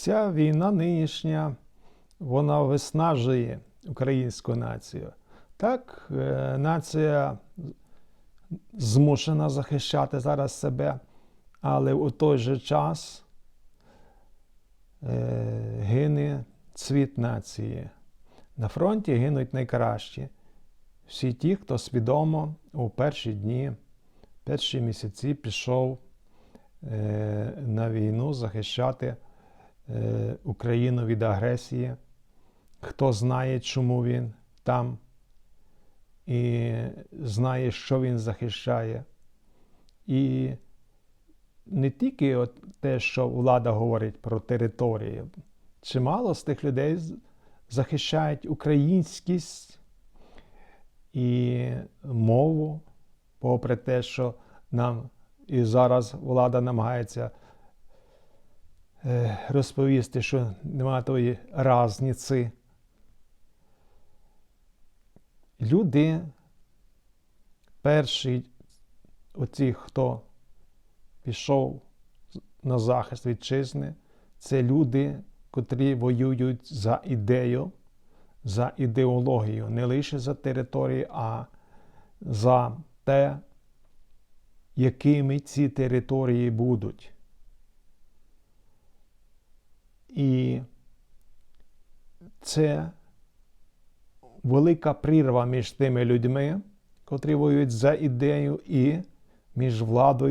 Ця війна нинішня, вона виснажує українську націю. Так, е, нація змушена захищати зараз себе, але у той же час е, гине цвіт нації. На фронті гинуть найкращі. Всі ті, хто свідомо у перші дні, перші місяці пішов е, на війну захищати Україну від агресії, хто знає, чому він там, і знає, що він захищає. І не тільки от те, що влада говорить про території, чимало з тих людей захищають українськість і мову, попри те, що нам і зараз влада намагається е, розповісти, що немає тої разниці. Люди, перші, оці, хто пішов на захист вітчизни, це люди, котрі воюють за ідею, за ідеологію, не лише за території, а за те, якими ці території будуть. І це велика прірва між тими людьми, котрі воюють за ідею, і між владою.